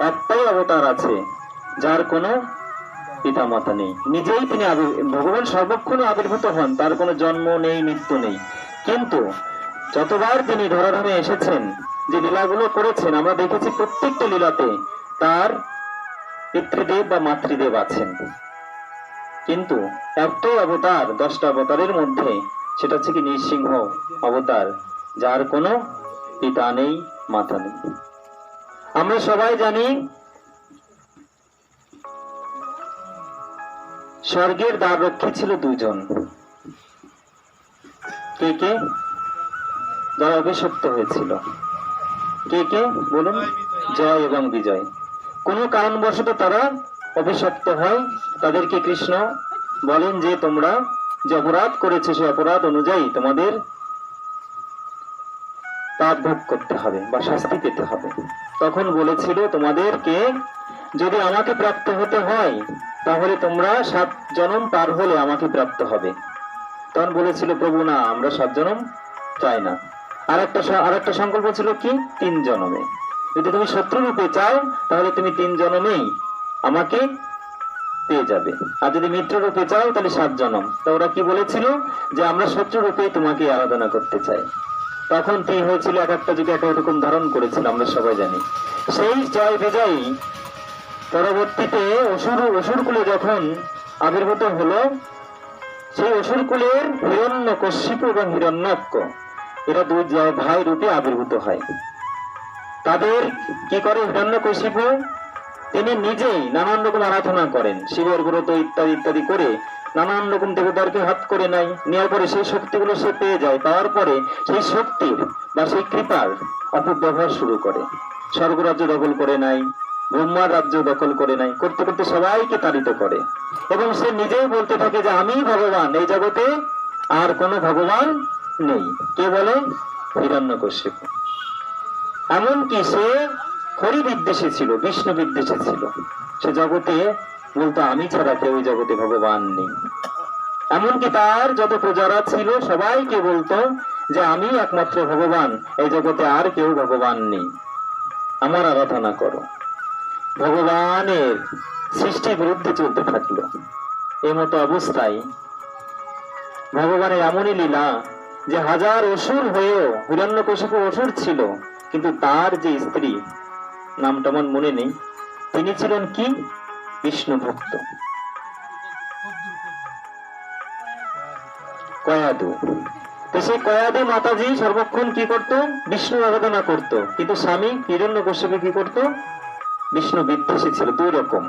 একটাই অবতার আছে, যার কোনো পিতামাতা নেই। নিজেই তিনি ভগবান সর্বক্ষণে আবির্ভূত হন, তার কোনো জন্ম নেই, মৃত্যু নেই। কিন্তু যতবার তিনি ধরাধামে এসেছেন, যে লীলাগুলো করেছেন, আমরা দেখেছি প্রত্যেকটা লীলাতে তার পিতৃদেব বা মাতৃদেব আছেন। কিন্তু একটাই অবতার, দশটা অবতারের মধ্যে, সেটা হচ্ছে কি নৃসিংহ অবতার, যার কোনো পিতা নেই, মাতা নেই। আমরা সবাই জানি স্বর্গের দ্বার রক্ষী ছিল দুজন কে কে? যারা অভিশপ্ত হয়েছিল। কে কে? বলুন। জয় এবং বিজয়। কোনো কারণবশত তারা অভিশপ্ত হয়। তাদেরকে কৃষ্ণ বলেন যে তোমরা যে অপরাধ করেছে, সে অপরাধ অনুযায়ী তোমাদের পাপ ভোগ করতে হবে বা শাস্তি পেতে হবে। তখন বলেছিল, তোমাদেরকে যদি আমাকে প্রাপ্ত হতে হয়, তাহলে তোমরা সাত জনম পার হলে আমাকে প্রাপ্ত হবে। তখন বলেছিল, প্রভু, না, আমরা সাত জনম চাই না। আর একটা আর একটা সংকল্প ছিল কি? তিন জনমে। যদি তুমি শত্রু রূপে চাও, তাহলে তুমি তিন জনমেই আমাকে পেয়ে যাবে। আর যদি মিত্র রূপে চাও, তাহলে সাত জনম। তা ওরা কি বলেছিল? যে আমরা শত্রু রূপেই তোমাকে আরাধনা করতে চাই। তখন কি হয়েছিল? এক একটা যুগে এক রকম ধারণ করেছিল, আমরা সবাই জানি। সেই জয় বিজয়ী পরবর্তীতে অসুর অসুরকুলে যখন আবির্ভূত হলো, সেই অসুরকুলের হিরণ্য কশ্যিপ এবং হিরণ্যক্ষ, এরা দুই ভাই রূপে আবির্ভূত হয়। তাদের কি করে হিরণ্য তিনি নিজেই নানান রকম আরাধনা করেন। শিবের ব্রত ইত্যাদি ইত্যাদি করে নানান রকম দেবতারকে হাত করে নেয়। নেওয়ার পরে সেই শক্তিগুলো সে পেয়ে যায়। পাওয়ার পরে সেই শক্তির বা সেই কৃপার অপব্যবহার শুরু করে। স্বর্গরাজ্য দখল করে নাই ব্রহ্মার রাজ্য দখল করে নাই করতে করতে সবাইকে তাড়িত করে। এবং সে নিজেই বলতে থাকে যে, আমি ভগবান, এই জগতে আর কোনো ভগবান নেই। কে বলে? হিরণ্য এমনকি সে হরি বিদ্বেষে ছিল বিষ্ণু বিদ্বেষে ছিল। সে জগতে বলতো, আমি ছাড়া কেউ জগতে ভগবান নেই। এমনকি তার যত প্রজারা ছিল, সবাইকে বলতো যে, আমি একমাত্র ভগবান, এই জগতে আর কেউ ভগবান নেই। আমার আরাধনা করো। ভগবানের সৃষ্টির বিরুদ্ধে চলতে থাকল। এই মতো অবস্থায় ভগবানের এমনই লীলা যে, হাজার অসুর হয়েও হিরণ্যকশিপু অসুর ছিল, কিন্তু তার যে স্ত্রী, নামটা আমার মনে নেই। তিনি ছিলেন কি? বিষ্ণু ভক্ত কয়াদু। তো সেই মাতাজি সর্বক্ষণ কি করত? বিষ্ণু আরাধনা করত। কিন্তু স্বামী হিরণ্য কি করত? বিষ্ণু বিদ্বেষী ছিল, দুই রকম।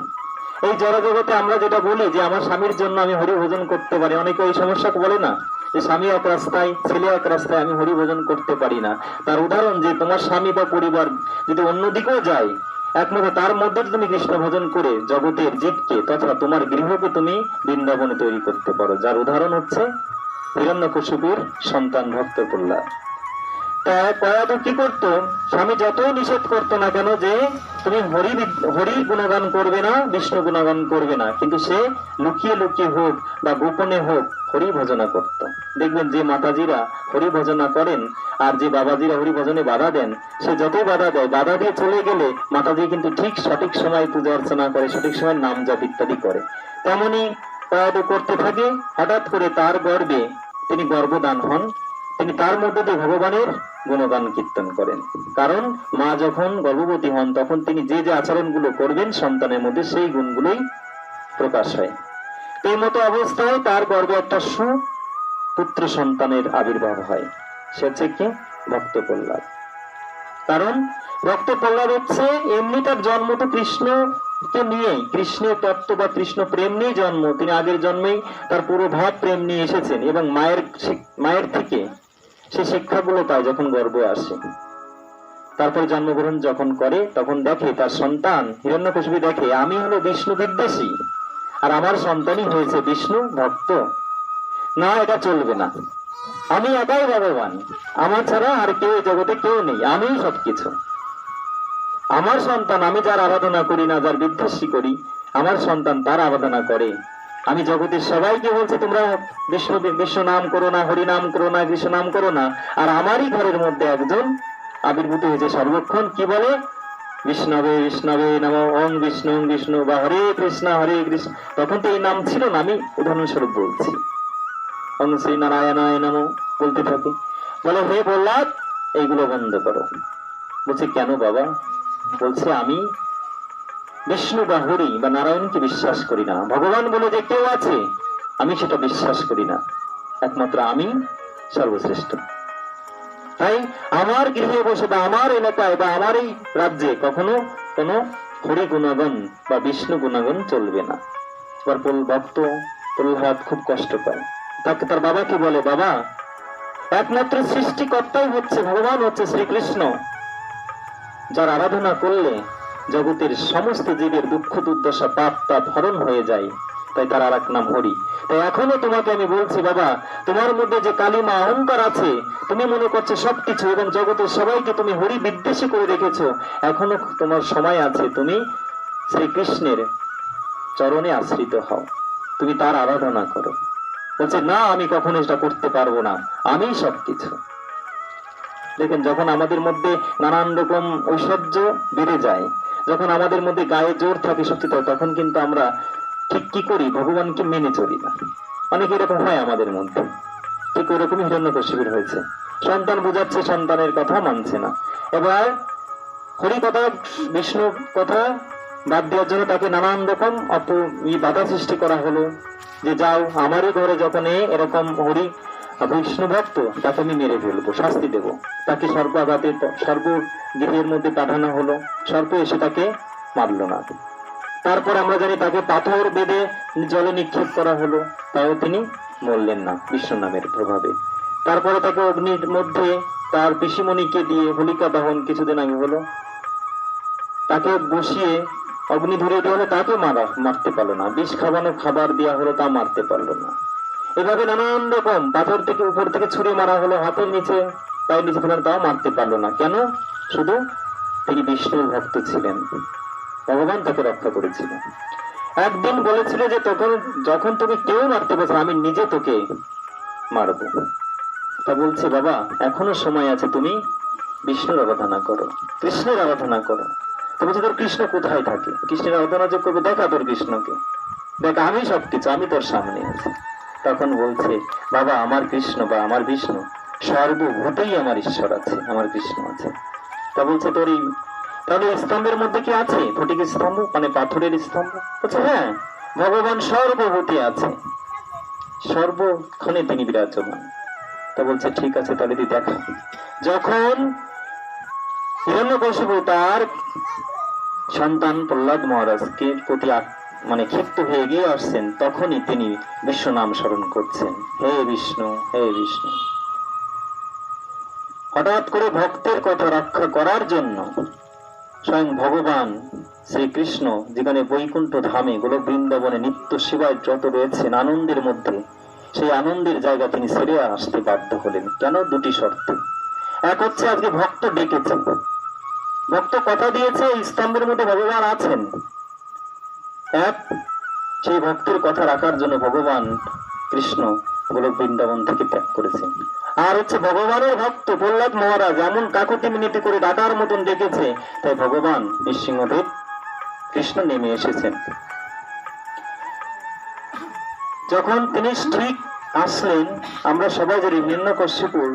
এই জড়জগতে আমরা যেটা বলি যে, আমার স্বামীর জন্য আমি হরি ভোজন করতে পারি। অনেকে ওই সমস্যা বলে না যে, স্বামী এক রাস্তায়, ছেলে এক রাস্তায় আমি হরি ভোজন করতে পারি না। তার উদাহরণ যে, তোমার স্বামী বা পরিবার যদি অন্যদিকেও যায় একমাত্র তার মধ্যে তুমি কৃষ্ণ ভজন করে জগতের জীবকে তথা তোমার গৃহকে তুমি বৃন্দাবনে তৈরি করতে পারো। যার উদাহরণ হচ্ছে হিরণ্যকশিপুর সন্তান ভক্ত তা কয়াদু কি করতো। স্বামী যতই নিষেধ করতো না কেন যে, তুমি হরি হরি গুণগান করবে না, বিষ্ণু গুণগান করবে না। কিন্তু সে লুকিয়ে লুকিয়ে হোক বা গোপনে হোক, হরি ভজনা করত। দেখবেন যে মাতাজিরা হরি ভজনা করেন আর যে বাবাজিরা হরি ভজনে বাধা দেন, সে যতই বাধা দেয়, বাধা দিয়ে চলে গেলে মাতাজি কিন্তু ঠিক সঠিক সময় পূজা অর্চনা করে, সঠিক সময় নাম জপ ইত্যাদি করে। তেমনি কয়াদু করতে থাকে, হঠাৎ করে তার গর্বে তিনি গর্ভদান হন। তিনি তার মধ্যে দিয়ে ভগবানের গুণগান কীর্তন করেন। কারণ মা যখন গর্ভবতী হন, তখন তিনি যে যে আচরণগুলো করবেন সন্তানের মধ্যে, সেই গুণগুলোই প্রকাশ হয়। এই মতো অবস্থায় তার গর্ভে একটা সু পুত্র সন্তানের আবির্ভাব হয়। সে হচ্ছে কি? ভক্ত প্রহ্লাদ কারণ ভক্ত প্রহ্লাদ হচ্ছে এমনি তার জন্ম তো কৃষ্ণ কৃষ্ণকে নিয়েই কৃষ্ণের তত্ত্ব বা কৃষ্ণ প্রেম নিয়ে জন্ম। তিনি আগের জন্মেই তার পুরো ভাব প্রেম নিয়ে এসেছেন এবং মায়ের মায়ের থেকে সে শিক্ষাগুলো পায় যখন গর্বে আসে। তারপর জন্মগ্রহণ যখন করে, তখন দেখে তার সন্তান, হিরণ্যকশিপু দেখে, আমি হলো বিষ্ণু বিদ্বেষী, আর আমার সন্তানই হয়েছে বিষ্ণু ভক্ত। না, এটা চলবে না। আমি একাই ভগবান। আমার ছাড়া আর কেউ জগতে কেউ নেই। আমিই সবকিছু। আমার সন্তান, আমি যার আরাধনা করি না, যার বিদ্বেষী করি, আমার সন্তান তার আরাধনা করে। আমি জগতের সবাইকে বলছি, তোমরা বিষ্ণু বিশ্ব নাম করো না, হরি নাম করো না, কৃষ্ণ নাম করো না। আর আমারই ঘরের মধ্যে একজন আবির্ভূত হয়েছে সর্বক্ষণ। কি বলে? বিষ্ণবে বিষ্ণবে নম, ওং বিষ্ণু বিষ্ণু, বা হরে কৃষ্ণ হরে কৃষ্ণ। তখন তো এই নাম ছিল না, আমি উদাহরণস্বরূপ বলছি। ওং শ্রী নারায়ণায় নম, বলতে থাকি। বলে, হে প্রহ্লাদ, এইগুলো বন্ধ করো। বলছে, কেন বাবা? বলছে, আমি বিষ্ণু বা হরি বা নারায়ণকে বিশ্বাস করি না। ভগবান বলে যে কেউ আছে, আমি সেটা বিশ্বাস করি না। একমাত্র আমি সর্বশ্রেষ্ঠ। তাই আমার গৃহে বসে বা আমার এলাকায় বা আমার এই রাজ্যে কখনো কোনো হরি গুণাগণ বা বিষ্ণু গুণাগণ চলবে না। এবার প্রল- ভক্ত প্রহ্লাদ খুব কষ্ট পায়। তাকে তার বাবাকে বলে, বাবা, একমাত্র সৃষ্টিকর্তাই হচ্ছে, ভগবান হচ্ছে শ্রীকৃষ্ণ। যার আরাধনা করলে জগতের সমস্ত জীবের দুঃখ দুর্দশা পাপ তাপ হরণ হয়ে যায়। তাই তার আর এক নাম হরি। তাই এখনও তোমাকে আমি বলছি, বাবা, তোমার মধ্যে যে কালিমা অহংকার আছে, তুমি মনে করছ সবকিছু এবং জগতের সবাইকে তুমি হরি বিদ্বেষী করে রেখেছো এখনও তোমার সময় আছে, তুমি শ্রীকৃষ্ণের চরণে আশ্রিত হও। তুমি তার আরাধনা করো। বলছে, না, আমি কখনো এটা করতে পারব না। আমি সবকিছু। দেখেন, যখন আমাদের মধ্যে নানান রকম ঐশ্বর্য বেড়ে যায় যখন আমাদের মধ্যে গায়ে জোর থাকে সত্যি তখন কিন্তু আমরা ঠিক কি করি? ভগবানকে মেনে চলি না। অনেক এরকম হয় আমাদের মধ্যে। ঠিক ওরকমই হিরণ্যকশিপুর হয়েছে। সন্তান বোঝাচ্ছে, সন্তানের কথা মানছে না। এবার হরি কথা বিষ্ণু কথা বাদ দেওয়ার জন্য তাকে নানান রকম অপ বাধা সৃষ্টি করা হলো। যে যাও, আমারই ঘরে যখন এরকম হরি বিষ্ণু ভক্ত তাকে আমি মেরে ফেলব, শাস্তি দেব। তাকে সর্প আঘাতে সর্প গৃহের মধ্যে পাঠানো হলো। সর্প এসে তাকে মারলো না। তারপর আমরা জানি তাকে পাথর বেঁধে জলে নিক্ষেপ করা হলো। তাও তিনি মরলেন না বিষ্ণু নামের প্রভাবে। তারপরে তাকে অগ্নির মধ্যে তার পিসিমণিকে দিয়ে হোলিকা দহন কিছুদিন আগে হলো। তাকে বসিয়ে অগ্নি ধরে দেওয়া হলো তাকে মারা, মারতে পারল না। বিষ খাওয়ানো, খাবার দেওয়া হলো, তা মারতে পারল না। এভাবে নানান রকম পাথর থেকে উপর থেকে ছুড়ে মারা হলো হাতের নিচে। পায়ের নিচে ফেলার তাও মারতে পারল না। কেন? শুধু তিনি বিষ্ণুর ভক্ত ছিলেন। ভগবান তাকে রক্ষা করেছিলেন। একদিন বলেছিল যে তখন যখন তুমি কেউ মারতে পারছ আমি নিজে তোকে মারবো। তা বলছে, বাবা, এখনও সময় আছে, তুমি বিষ্ণুর আরাধনা করো। কৃষ্ণের আরাধনা করো। তো বলছে, তোর কৃষ্ণ কোথায় থাকে? কৃষ্ণের আরাধনা যে করবে, দেখা তোর কৃষ্ণকে। দেখ, আমি সবকিছু, আমি তোর সামনে আছি। তখন বলছে, বাবা, আমার কৃষ্ণ বা আমার বিষ্ণু, সর্বভূতেই আমার ঈশ্বর আছে, আমার কৃষ্ণ আছে। তা বলছে, তোর এই, তাহলে স্তম্ভের মধ্যে কি আছে? ফটিক স্তম্ভ? মানে পাথরের স্তম্ভ? বলছে হ্যাঁ ভগবান সর্বভূতে আছে। সর্বক্ষণে তিনি বিরাজমান। তা বলছে, ঠিক আছে, তাহলে তুই দেখা। যখন হিরণ্যকশিপু তার সন্তান প্রহ্লাদ মহারাজকে প্রতি মানে ক্ষিপ্ত হয়ে গিয়ে আসছেন, তখনই তিনি বিষ্ণু নাম স্মরণ করছেন। হে বিষ্ণু হে বিষ্ণু। হঠাৎ করে ভক্তের কথা রক্ষা করার জন্য স্বয়ং ভগবান শ্রীকৃষ্ণ যেখানে বৈকুণ্ঠ ধামে গোলক বৃন্দাবনে নিত্য সেবায় যত রয়েছেন, আনন্দের মধ্যে সেই আনন্দের জায়গা তিনি ছেড়ে আসতে বাধ্য হলেন। কেন? দুটি শর্তে। এক হচ্ছে আজকে ভক্ত ডেকেছে। ভক্ত কথা দিয়েছে স্তম্ভের মধ্যে ভগবান আছেন। এক সেই ভক্তের কথা রাখার জন্য ভগবান কৃষ্ণ গোলক বৃন্দাবন থেকে ত্যাগ করেছেন। আর হচ্ছে ভগবানের ভক্ত প্রহ্লাদ মহারাজ এমন কাকুতি মিনতি করে ডাকার মতন ডেকেছে, তাই ভগবান নৃসিংহদেব কৃষ্ণ নেমে এসেছেন। যখন তিনি ঠিক আসলেন, আমরা সবাই জানি নিম্ন কশ্যপুর